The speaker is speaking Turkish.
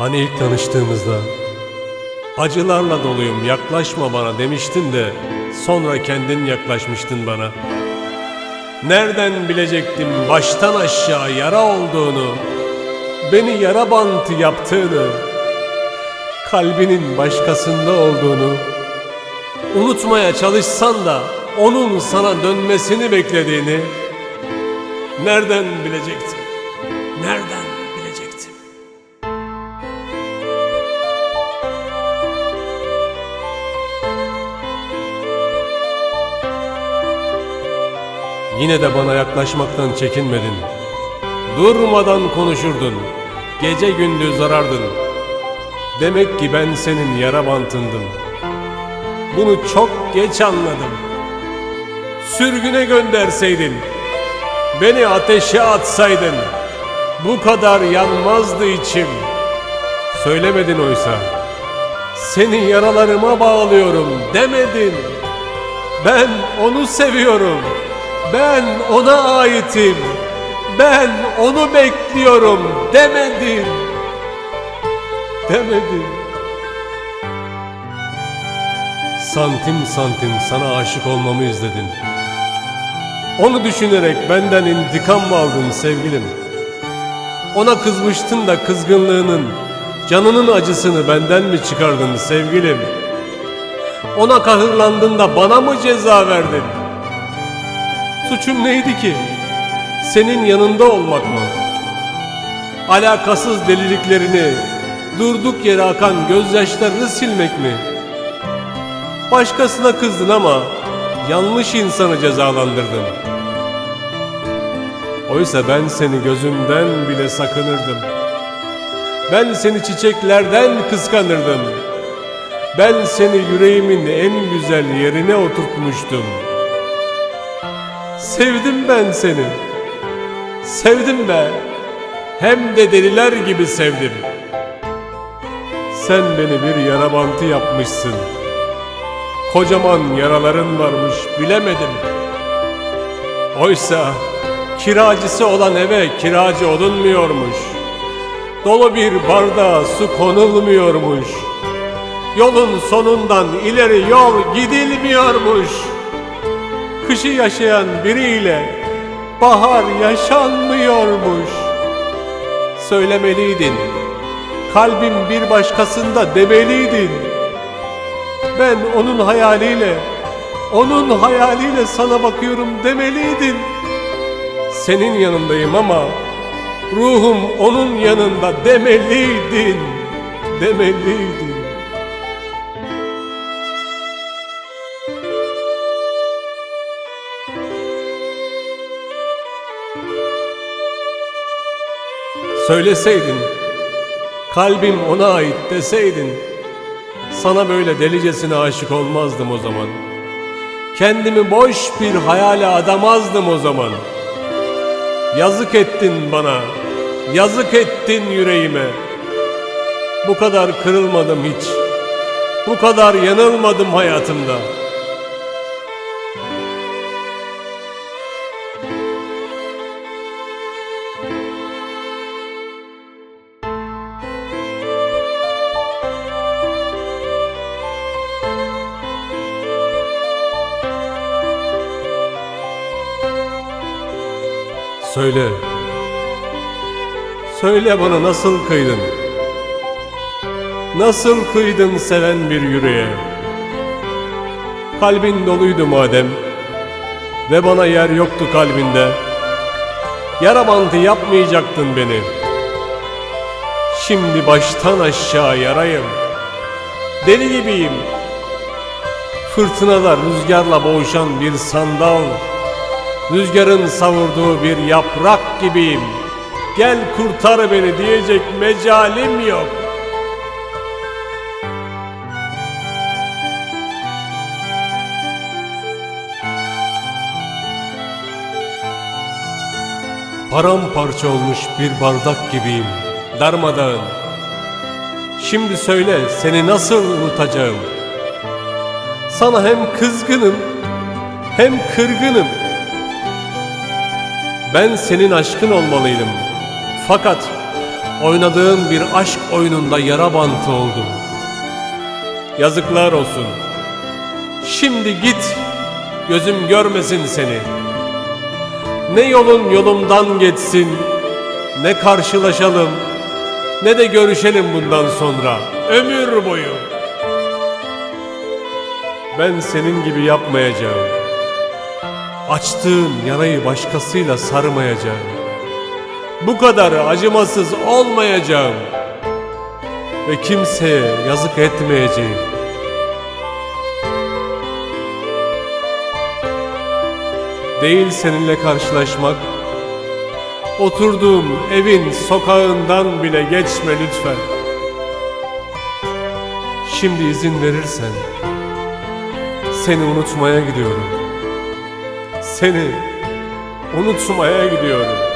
Hani ilk tanıştığımızda acılarla doluyum yaklaşma bana demiştin de sonra kendin yaklaşmıştın bana. Nereden bilecektim baştan aşağı yara olduğunu, beni yara bantı yaptığını, kalbinin başkasında olduğunu, unutmaya çalışsan da onun sana dönmesini beklediğini nereden bilecektim? Nereden Yine de bana yaklaşmaktan çekinmedin. Durmadan konuşurdun. Gece gündüz arardın. Demek ki ben senin yara bantındım. Bunu çok geç anladım. Sürgüne gönderseydin, beni ateşe atsaydın, bu kadar yanmazdı içim. Söylemedin oysa. Seni yaralarıma bağlıyorum demedin. Ben onu seviyorum. Ben ona aitim. Ben onu bekliyorum demedin. Demedin. Santim santim sana aşık olmamı izledin. Onu düşünerek benden intikam mı aldın sevgilim? Ona kızmıştın da kızgınlığının, canının acısını benden mi çıkardın sevgilim? Ona kahırlandın da bana mı ceza verdin? Suçum neydi ki? Senin yanında olmak mı? Alakasız deliliklerini, durduk yere akan gözyaşlarını silmek mi? Başkasına kızdın ama yanlış insanı cezalandırdın. Oysa ben seni gözümden bile sakınırdım. Ben seni çiçeklerden kıskanırdım. Ben seni yüreğimin en güzel yerine oturtmuştum. Sevdim ben seni. Sevdim be. Hem de deliler gibi sevdim. Sen beni bir yara bantı yapmışsın. Kocaman yaraların varmış bilemedim. Oysa kiracısı olan eve kiracı olunmuyormuş. Dolu bir bardağa su konulmuyormuş. Yolun sonundan ileri yol gidilmiyormuş. Kışı yaşayan biriyle bahar yaşanmıyormuş. Söylemeliydin. Kalbim bir başkasında demeliydin. Ben onun hayaliyle, onun hayaliyle sana bakıyorum demeliydin. Senin yanındayım ama ruhum onun yanında demeliydin, demeliydin. Söyleseydin, kalbim ona ait deseydin, sana böyle delicesine aşık olmazdım o zaman. Kendimi boş bir hayale adamazdım o zaman. Yazık ettin bana, yazık ettin yüreğime. Bu kadar kırılmadım hiç, bu kadar yanılmadım hayatımda. Söyle. Söyle bana nasıl kıydın? Nasıl kıydın seven bir yüreğe? Kalbin doluydu madem ve bana yer yoktu kalbinde. Yara bandı yapmayacaktın beni. Şimdi baştan aşağı yarayım. Deli gibiyim. Fırtınada rüzgarla boğuşan bir sandal. Rüzgarın savurduğu bir yaprak gibiyim. Gel kurtar beni diyecek mecalim yok. Paramparça olmuş bir bardak gibiyim. Darmadağın. Şimdi söyle seni nasıl unutacağım? Sana hem kızgınım hem kırgınım. Ben senin aşkın olmalıydım. Fakat Oynadığın bir aşk oyununda yara bantı oldum. Yazıklar olsun. Şimdi git, gözüm görmesin seni. Ne yolun yolumdan geçsin, ne karşılaşalım, ne de görüşelim bundan sonra, ömür boyu. Ben senin gibi yapmayacağım. Açtığın yarayı başkasıyla sarmayacağım. Bu kadar acımasız olmayacağım. Ve kimseye yazık etmeyeceğim. Değil seninle karşılaşmak, oturduğum evin sokağından bile geçme lütfen. Şimdi izin verirsen, seni unutmaya gidiyorum. Seni unutmaya gidiyorum.